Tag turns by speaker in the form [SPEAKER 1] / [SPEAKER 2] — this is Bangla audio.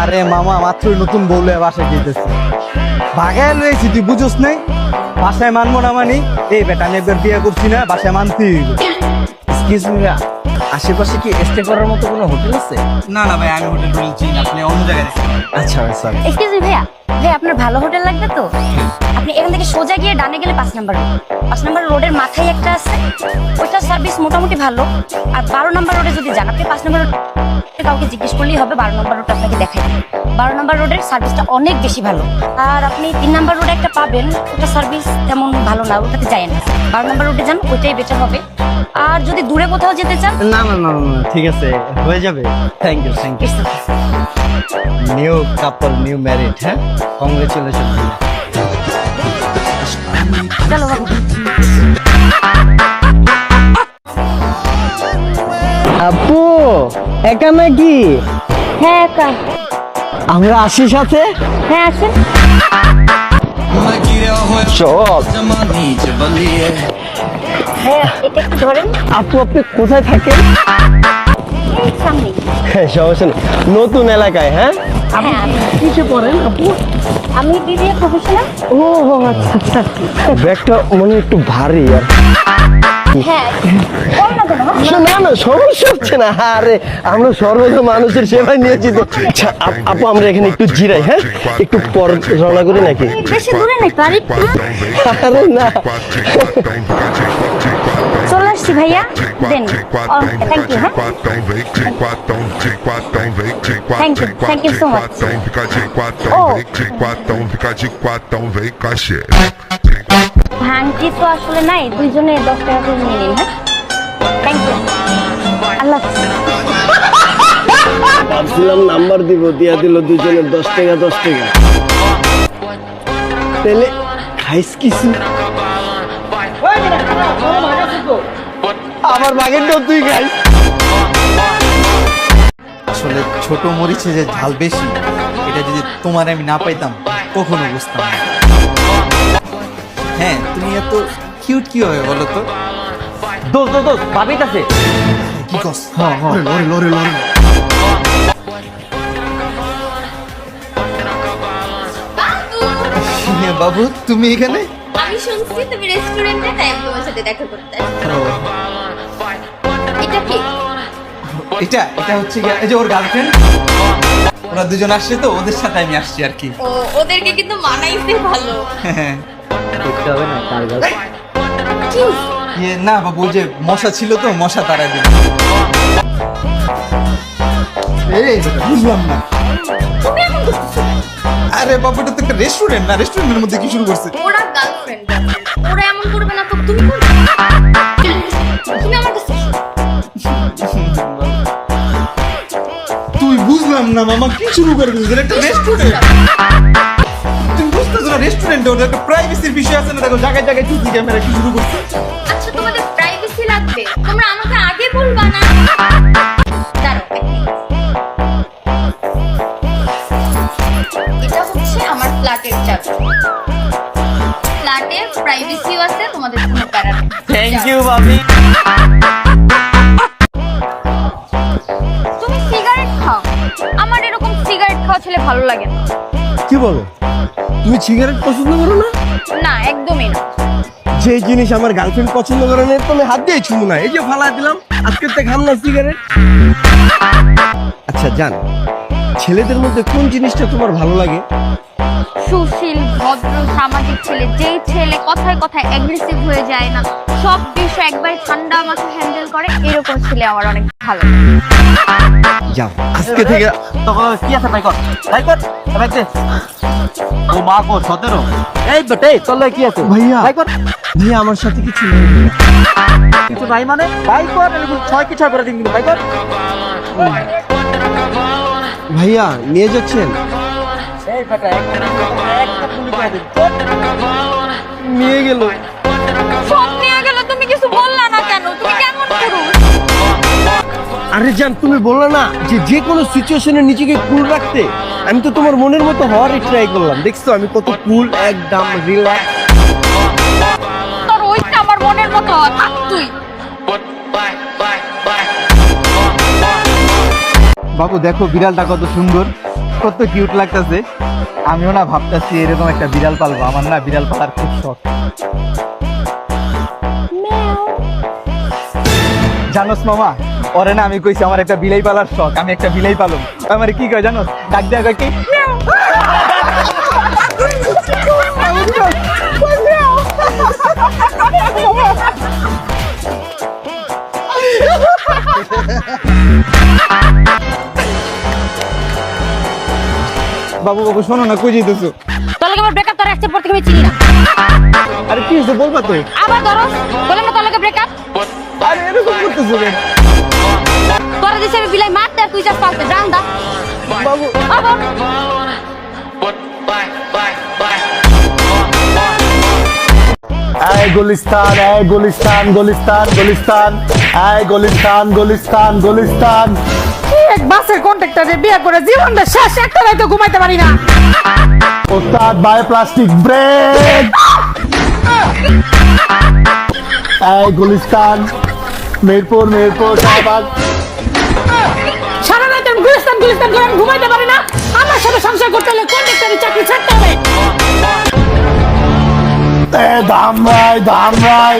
[SPEAKER 1] আরে মামা মাত্র নতুন বউলে বাসায় গিয়েছে ভাগায় রয়েছি তুই বুঝোস নাই? বাসায় মানবো না মানি? এই বেটা আমি একবার বিয়ে করছি না বাসায় মানতি
[SPEAKER 2] এক্সকিউজ মি আশেপাশে কি স্টে করার মতো কোনো হোটেল আছে?
[SPEAKER 1] না না ভাই আমি হোটেল টোটেল চিনি না, আপনি অন্য জায়গায় আচ্ছা
[SPEAKER 2] আচ্ছা। সরি
[SPEAKER 3] এক্সকিউজ মি ভাইয়া ভাই আপনার ভালো হোটেল লাগবে তো? আপনি এখান থেকে সোজা গিয়ে ডানে গেলে পাঁচ নাম্বার রোড পাঁচ নাম্বার রোডের মাথায় একটা আছে। ওইটার সার্ভিস মোটামুটি ভালো। আর বারো নাম্বার রোডে যদি যান আপনি পাঁচ নাম্বার রোড কাউকে জিজ্ঞেস করলেই হবে বারো নাম্বার রোডটা আপনাকে দেখাই দেবে। বারো নাম্বার রোডের সার্ভিসটা অনেক বেশি ভালো। আর আপনি তিন নাম্বার রোডে একটা পাবেন ওটা সার্ভিস তেমন ভালো না ওটাতে যায় না। বারো নাম্বার রোডে যান ওইটাই বেটার হবে। আর যদি দূরে কোথাও যেতে চান
[SPEAKER 1] না না না না, না ঠিক আছে হয়ে যাবে। Thank you thank you new couple new married হ্যাঁ? কংগ্রেচুলেশন
[SPEAKER 3] চলো বাবু
[SPEAKER 1] আপু একা নাকি?
[SPEAKER 3] হ্যাঁ একা।
[SPEAKER 1] আমরা আসি সাথে?
[SPEAKER 3] হ্যাঁ আসেন
[SPEAKER 1] চল।
[SPEAKER 3] হ্যাঁ এটা একটু ধরেন।
[SPEAKER 1] আপু আপনি কোথায় থাকেন? সমস্যা নেই। নতুন এলাকায় হ্যাঁ?
[SPEAKER 3] আমি-
[SPEAKER 1] কিসে পড়েন আপু?
[SPEAKER 3] আমি বিবিএ প্রফেশনাল
[SPEAKER 1] ও আচ্ছা আচ্ছা ব্যাগটা মনে একটু ভারী আর
[SPEAKER 3] হ্যাঁ। না?
[SPEAKER 1] না সমস্যা হচ্ছে না। আরে আমরা সর্বদা মানুষের সেবায় নিয়েছি তো। আচ্ছা, আপু আমরা এখানে একটু জিরাই হ্যাঁ? একটু পর রওনা করি নাকি? আরে না।
[SPEAKER 3] আসছি ভাইয়া দেন থ্যাংক ইউ হ্যাঁ
[SPEAKER 4] Thank you, thank you so much.
[SPEAKER 3] Oh.
[SPEAKER 4] Oh.
[SPEAKER 3] ভাঙটি তো আসলে নাই দুইজনে দশ টাকা করে নিয়ে নিন হ্যাঁ থ্যাংক ইউ আল্লাহ।
[SPEAKER 1] ভাবছিলাম নাম্বার দিব দিয়া দিল দুজনের দশ টাকা দশ টাকা তাহলে খাইস কিছু আমার বাগেরটাও তুই খাইস
[SPEAKER 5] আসলে ছোট মরিচে যে ঝাল বেশি এটা যদি তোমার আমি না পাইতাম কখনো বুঝতাম না। হ্যাঁ তুমি এত কিউট কি হবে বলো তো?
[SPEAKER 2] দোস দোস ভাবিত আছে
[SPEAKER 5] কি কস? লরে লরে লরে হ্যাঁ, বাবু তুমি এখানে?
[SPEAKER 6] আমি শুনছি তুমি রেস্টুরেন্টে তাই তোমার সাথে দেখা করতে। এটা কি?
[SPEAKER 5] এটা এটা হচ্ছে গিয়া- এই যে ওর গার্লফ্রেন্ড ওরা দুজন আসছে তো ওদের সাথে আমি আসছি আর কি।
[SPEAKER 6] ও ওদেরকে কিন্তু মানাইতে ভালো।
[SPEAKER 5] হ্যাঁ
[SPEAKER 2] দেখতে হবে না কার গাছ
[SPEAKER 6] কি?
[SPEAKER 5] ইয়ে না বাবু ওই যে মশা ছিল তো মশা তাড়াই দিল। এই বুঝলাম না।
[SPEAKER 6] তুমি এমন করতেছো
[SPEAKER 5] আরে বাবু এটা তো একটা রেস্টুরেন্ট না? রেস্টুরেন্টের মধ্যে কি শুরু করছে?
[SPEAKER 6] ওরা গার্লফ্রেন্ড ওরা এমন করবে না তো তুমি করবে তুমি আমার
[SPEAKER 5] বুঝলাম না মামা কি শুরু করে দিয়েছিস এটা একটা রেস্টুরেন্ট তুমি বুঝতেছো না রেস্টুরেন্টে ওটা একটা প্রাইভেসির বিষয় আছে না? দেখো জায়গায় জায়গায় চুচি ক্যামেরা কি শুরু করছে?
[SPEAKER 6] আচ্ছা তোমাদের প্রাইভেসি লাগবে। তোমরা আমাকে আগে বলবা না। এটা হচ্ছে আমার ফ্ল্যাটের চাবি। ফ্ল্যাটে প্রাইভেসিও আছে তোমাদের কোনো প্যারা
[SPEAKER 2] থ্যাংক ইউ ভাবি।
[SPEAKER 3] ভালো লাগে না।
[SPEAKER 1] কি বলো? তুমি সিগারেট পছন্দ করো না?
[SPEAKER 3] না একদমই না।
[SPEAKER 1] যে জিনিস আমার গার্লফ্রেন্ড পছন্দ করে না তো আমি হাত দিয়ে ছুঁবো না। এই যে ফালা দিলাম আজকে তো খাম না সিগারেট। আচ্ছা জান ছেলেদের মধ্যে কোন জিনিসটা তোমার ভালো লাগে?
[SPEAKER 3] সুশীল ভদ্র সামাজিক ছেলে যেই ছেলে কথায় কথায় অ্যাগ্রেসিভ হয়ে যায় না সব বিষয় একবার ঠান্ডা মাথায় হ্যান্ডেল করে এরকম ছেলে আমার অনেক ভালো।
[SPEAKER 1] যাও। আজকে থেকে
[SPEAKER 2] তখন কি আছে ভাই কর ভাই কর ভাই দে ও মা কো সতেরো এই বেটে তোর কি আছে
[SPEAKER 1] ভাইয়া
[SPEAKER 2] ভাই কর
[SPEAKER 1] ভাইয়া আমার সাথে কিছু নেই
[SPEAKER 2] কিছু নাই মানে ভাই কর ছয় কি ছয় করে দিন কিন্তু ভাই কর
[SPEAKER 1] ভাইয়া নিয়ে যাচ্ছেন
[SPEAKER 2] এই বেটা
[SPEAKER 1] নিয়ে গেল আরে জান তুমি বললে না যে যে কোনো সিচুয়েশনে নিজেকে কুল রাখতে আমি তো তোমার মনের মতো হওয়ারই ট্রাই করলাম। দেখছ আমি কত কুল একদম রিল্যাক্স
[SPEAKER 3] তোর ওইটা আমার মনের মতো থাক তুই।
[SPEAKER 5] বাবু দেখো বিড়ালটা কত সুন্দর কত কিউট লাগতেছে। আমিও না ভাবতেছি এরকম একটা বিড়াল পালবো আমার না বিড়াল পালার খুব শখ। জানোস মামা ওরে না আমি কইছি আমার একটা বিলাই পালার শখ আমি একটা বিলাই পালম। আমার কি কয় জানো ডাক দেয়া কয় কি? বাবু বাবু শোনো না কই যেতেছো
[SPEAKER 3] তোর লাগে আমার ব্রেকআপ তোর পর থেকে আমি চিনি না।
[SPEAKER 5] আরে কি হয়েছে বলবা তো।
[SPEAKER 3] আবার ধরো বললাম না তোর লাগে ব্রেকআপ
[SPEAKER 5] আরে এরকম করতেছো কেন?
[SPEAKER 3] তোরা দিছে আমি বিলাই মারতে আর তুই যাস পালতে রান্দা
[SPEAKER 5] বাবু।
[SPEAKER 3] আবার
[SPEAKER 7] গুলিস্তান এই গুলিস্তান গুলিস্তান গুলিস্তান। এই গুলিস্তান গুলিস্তান গুলিস্তান।
[SPEAKER 8] এক বাসের কন্ট্রাক্টরে বিয়ে করে জীবনটা শেষ একটা রাইতে ঘুমাইতে পারি না।
[SPEAKER 7] ওস্তাদ বাই প্লাস্টিক ব্রেক এই গুলিস্তান মিরপুর মিরপুর শাহবাগ।
[SPEAKER 8] করে ঘুমাইতে পারি না? আমার সাথে সংসার করতে হলে চাকরি ছাড়তে হবে।
[SPEAKER 7] এ দাম ধামরাই।